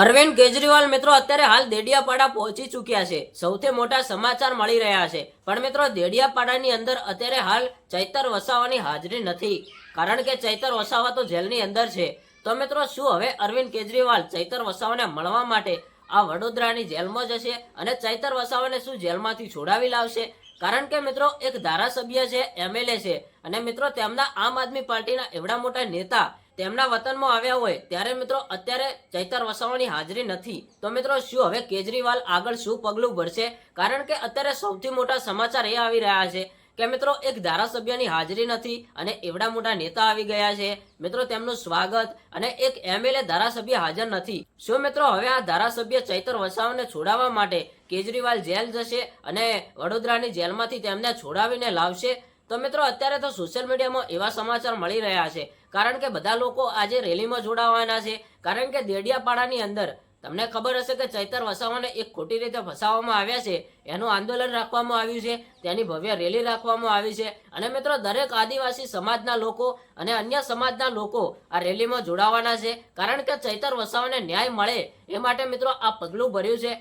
અરવિંદ કેજરીવાલ મિત્રો અત્યારે હાલ દેડિયાપાડા પહોંચી ચૂક્યા છે. સૌથી મોટા સમાચાર મળી રહ્યા છે. પણ મિત્રો દેડિયાપાડાની અંદર અત્યારે હાલ ચૈતર વસાવાની હાજરી નથી. કારણ કે ચૈતર વસાવા તો જેલની અંદર છે. તો મિત્રો શું હવે અરવિંદ કેજરીવાલ ચૈતર વસાવાને મળવા માટે આ વડોદરાની જેલમાં જશે અને ચૈતર વસાવાને શું જેલમાંથી છોડાવી લાવશે? કારણ કે મિત્રો એક ધારાસભ્ય છે એમએલએ છે. અને મિત્રો તેમના આમ આદમી પાર્ટીના એવડા મોટા નેતા તેમના વતનમાં આવ્યા હોય, ત્યારે મિત્રો અત્યારે ચૈતર વસાવાની હાજરી નથી. તો મિત્રો શું હવે કેજરીવાલ આગળ શું પગલું ભરશે? કારણ કે અત્યારે સૌથી મોટા સમાચાર એ આવી રહ્યા છે કે મિત્રો એક ધારાસભ્યની હાજરી નથી અને એવડા મોટા નેતા આવી ગયા છે. મિત્રો તેમનું સ્વાગત અને એક એમએલએ ધારાસભ્ય હાજર નથી. શું મિત્રો હવે આ ધારાસભ્ય ચૈતર વસાવાને છોડાવવા માટે કેજરીવાલ જેલ જશે અને વડોદરાની જેલમાંથી તેમને છોડાવીને લાવશે? તો મિત્રો, અત્યારે તો સોશિયલ મીડિયામાં એવા સમાચાર મળી રહ્યા છે. કારણ કે બધા લોકો આજે રેલીમાં જોડાવાના છે. કારણ કે દેડિયાપાડાની અંદર તમને ખબર હશે કે ચૈતર વસાવાને એક ખોટી રીતે ફસાવવામાં આવ્યા છે. એનું આંદોલન રાખવામાં આવ્યું છે. તેની ભવ્ય રેલી રાખવામાં આવી છે. અને મિત્રો, દરેક આદિવાસી સમાજના લોકો અને અન્ય સમાજના લોકો આ રેલીમાં જોડાવાના છે. કારણ કે ચૈતર વસાવાને ન્યાય મળે એ માટે મિત્રો આ પગલું ભર્યું છે.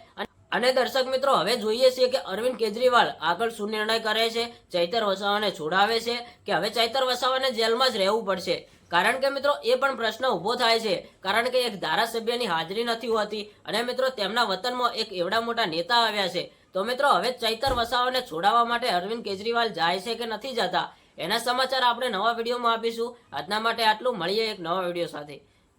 અને દર્શક મિત્રો, હવે જોઈએ છીએ કે અરવિંદ કેજરીવાલ આગળ શું નિર્ણય કરે છે, ચૈતર વસાવાને છોડાવે છે કે હવે ચૈતર વસાવાને જેલમાં જ રહેવું પડશે? કારણ કે મિત્રો, એ પણ પ્રશ્ન ઊભો થાય છે. કારણ કે એક ધારાસભ્યની હાજરી નથી હોતી અને મિત્રો, તેમના વતનમાં એક એવડા મોટા નેતા આવ્યા છે. તો મિત્રો, હવે ચૈતર વસાવાને છોડાવવા માટે અરવિંદ કેજરીવાલ જાય છે કે નથી જતા? એના સમાચાર આપણે નવા વિડીયોમાં આપીશું. આજના માટે આટલું. મળીએ એક નવા વીડિયો સાથે.